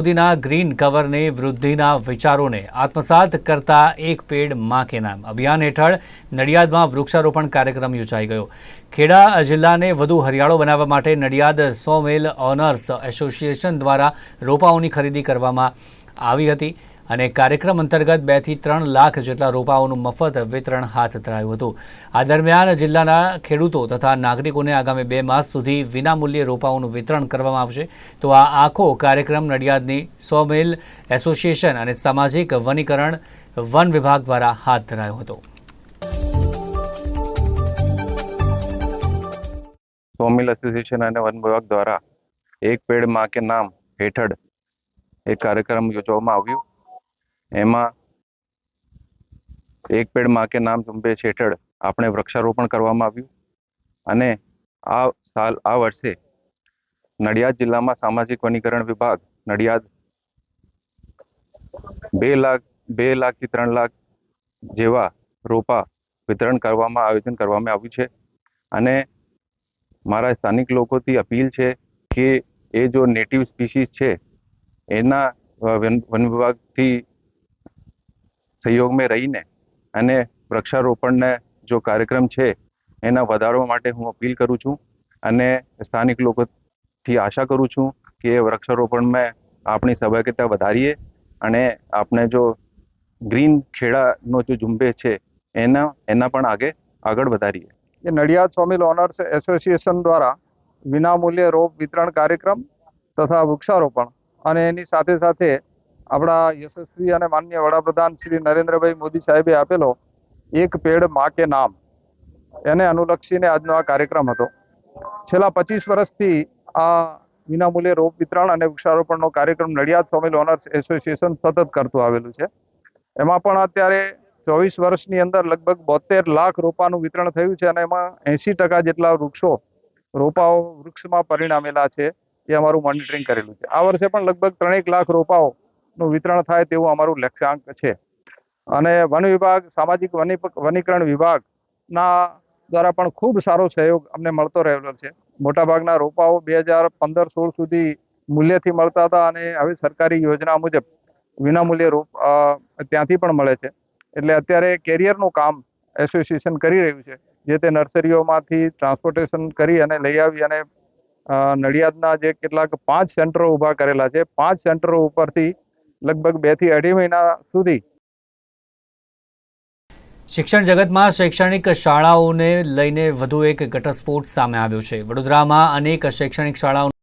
મોદીના ગ્રીન કવરને વૃદ્ધિના વિચારોને આત્મસાત કરતા એક પેડમાં કે નામ. અભિયાન હેઠળ નડિયાદમાં વૃક્ષારોપણ કાર્યક્રમ યોજાઈ ગયો. ખેડા જિલ્લાને વધુ હરિયાળો બનાવવા માટે Nadiad saw mill owners association દ્વારા રોપાઓની ખરીદી કરવામાં આવી હતી. અને કાર્યક્રમ અંતર્ગત બેથી ત્રણ લાખ જેટલા રોપાઓનું મફત વિતરણ હાથ ધરાયું હતું. આ દરમિયાન જિલ્લાના ખેડૂતો તથા નાગરિકોને આગામી બે માસ સુધી વિનામૂલ્યે રોપાઓનું વિતરણ કરવામાં આવશે. તો આ આખો કાર્યક્રમ નડિયાદની સો મિલ એસોસિએશન અને સામાજિક વનીકરણ વન વિભાગ દ્વારા હાથ ધરાયો હતો. સોમિલ એસોસિએશન અને વન વિભાગ દ્વારા એક પેડમાં કે નામ હેઠળ એક કાર્યક્રમ યોજવામાં આવ્યું. એમાં એક પેડમાં કે નામ ઝુંબેશ હેઠળ આપણે વૃક્ષારોપણ કરવામાં આવ્યું અને આ સાલ, આ વર્ષે નડિયાદ જિલ્લામાં સામાજિક વનીકરણ વિભાગ, નડિયાદ બે લાખ, બે લાખથી ત્રણ લાખ જેવા રોપા વિતરણ કરવામાં, આયોજન કરવામાં આવ્યું છે. અને મારા સ્થાનિક લોકોથી અપીલ છે કે એ જો નેટિવ સ્પીસીસ છે, એના વન વિભાગથી સહયોગમાં રહીને અને વૃક્ષારોપણને જો કાર્યક્રમ છે, એના વધારવા માટે હું અપીલ કરું છું અને સ્થાનિક લોકોથી આશા કરું છું કે વૃક્ષારોપણમાં આપણી સહભાગિતા વધારીએ અને આપણે જો ગ્રીન ખેડાનો જો ઝુંબેશ છે, એના એના પણ આગે આગળ વધારીએ. એ Nadiad saw mill owners association દ્વારા વિનામૂલ્યે રોપ વિતરણ કાર્યક્રમ તથા વૃક્ષારોપણ અને એની સાથે સાથે આપણા યશસ્વી અને માન્ય વડાપ્રધાન શ્રી નરેન્દ્રભાઈ મોદી સાહેબે આપેલો એક પેડમાં કે નામ. એને અનુલક્ષીને આજનો આ કાર્યક્રમ હતો. છેલ્લા પચીસ વર્ષથી આ વિનામૂલ્યે રોપ વિતરણ અને વૃક્ષારોપણનો કાર્યક્રમ નડિયાદ સોમિલ ઓનર્સ એસોસિએશન સતત કરતું આવેલું છે. એમાં પણ અત્યારે ચોવીસ વર્ષની અંદર લગભગ બોતેર લાખ રોપાનું વિતરણ થયું છે અને એમાં એંશી ટકા જેટલા વૃક્ષો, રોપાઓ વૃક્ષમાં પરિણામેલા છે એ અમારું મોનિટરિંગ કરેલું છે. આ વર્ષે પણ લગભગ ત્રણેક લાખ રોપાઓનું વિતરણ થાય તેવું અમારું લક્ષ્યાંક છે. અને વન વિભાગ, સામાજિક વની વનીકરણ વિભાગના દ્વારા પણ ખૂબ સારો સહયોગ અમને મળતો રહેલો છે. મોટાભાગના રોપાઓ બે હજાર પંદર સોળ સુધી મૂલ્યથી મળતા હતા અને હવે સરકારી યોજના મુજબ વિનામૂલ્યે રોપ ત્યાંથી પણ મળે છે. એટલે અત્યારે કેરિયરનું કામ એસોસિએશન કરી રહ્યું છે, જે તે નર્સરીઓમાંથી ટ્રાન્સપોર્ટેશન કરી અને લઈ આવી અને નડિયાદના જે કેટલાક પાંચ સેન્ટરો ઊભા કરેલા છે. પાંચ સેન્ટરો ઉપરથી લગભગ બેથી અઢી મહિના સુધી. શિક્ષણ જગતમાં શૈક્ષણિક શાળાઓને લઈને વધુ એક ઘટસ્ફોટ સામે આવ્યો છે. વડોદરામાં અનેક શૈક્ષણિક શાળાઓ